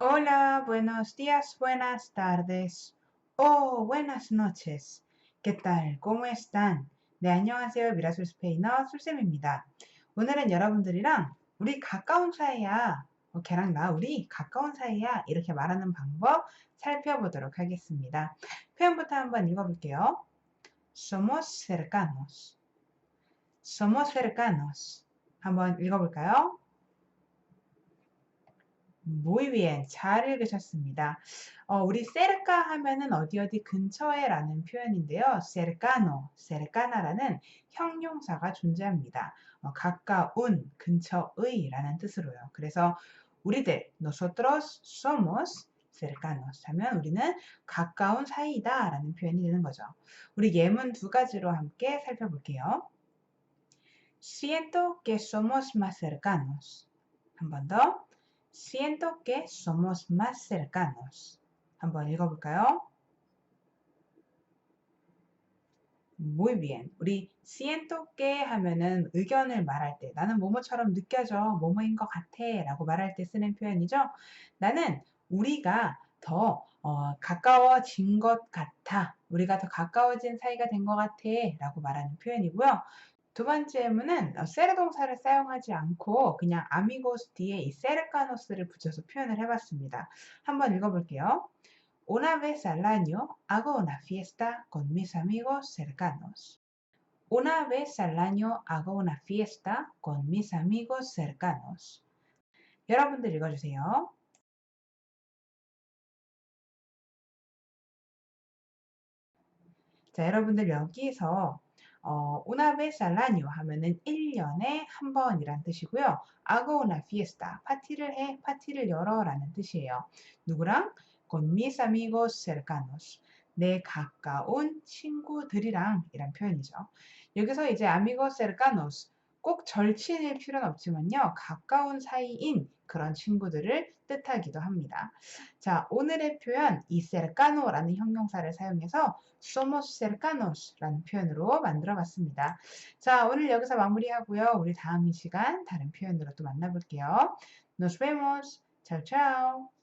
Hola, buenos días, buenas tardes, o buenas noches. ¿Qué tal? ¿Cómo están? 네, 안녕하세요. 미라술 스페인어 술쌤입니다. 오늘은 여러분들이랑 우리 가까운 사이야. 어, 걔랑 나 우리 가까운 사이야. 이렇게 말하는 방법 살펴보도록 하겠습니다. 표현부터 한번 읽어볼게요. Somos cercanos. Somos cercanos. 한번 읽어볼까요? Bien. 잘 읽으셨습니다. 어, 우리 cerca 하면은 어디 어디 근처에 라는 표현인데요. cercano, cercana라는 형용사가 존재합니다. 어, 가까운, 근처의 라는 뜻으로요. 그래서 우리들, nosotros somos cercanos 하면 우리는 가까운 사이다 라는 표현이 되는 거죠. 우리 예문 두 가지로 함께 살펴볼게요. Siento que somos más cercanos. 한 번 더. Siento que somos más cercanos. 한번 읽어볼까요? Muy bien. 우리 siento que 하면은 의견을 말할 때 나는 뭐뭐처럼 느껴져, 뭐뭐인 것 같아 라고 말할 때 쓰는 표현이죠. 나는 우리가 더 어, 가까워진 것 같아. 우리가 더 가까워진 사이가 된 것 같아 라고 말하는 표현이고요. 두 번째 어, 세르 동사를 사용하지 않고 그냥 아미고스 뒤에 이 세르카노스를 붙여서 표현을 해봤습니다. 한번 읽어볼게요. Una vez al año hago una fiesta con mis amigos cercanos. Una vez al año hago una fiesta con mis amigos cercanos. 여러분들 읽어주세요. 자, 여러분들 여기서 어, una vez al año 하면은 1년에 한 번이란 뜻이고요. hago una fiesta, 파티를 해, 파티를 열어 라는 뜻이에요. 누구랑? con mis amigos cercanos. 내 가까운 친구들이랑 이란 표현이죠. 여기서 이제 amigos cercanos 꼭 절친일 필요는 없지만요. 가까운 사이인 그런 친구들을 뜻하기도 합니다. 자, 오늘의 표현 이 cercano라는 형용사를 사용해서 somos cercanos라는 표현으로 만들어 봤습니다. 자, 오늘 여기서 마무리하고요. 우리 다음 이 시간 다른 표현으로 또 만나볼게요. Nos vemos. Chao, chao.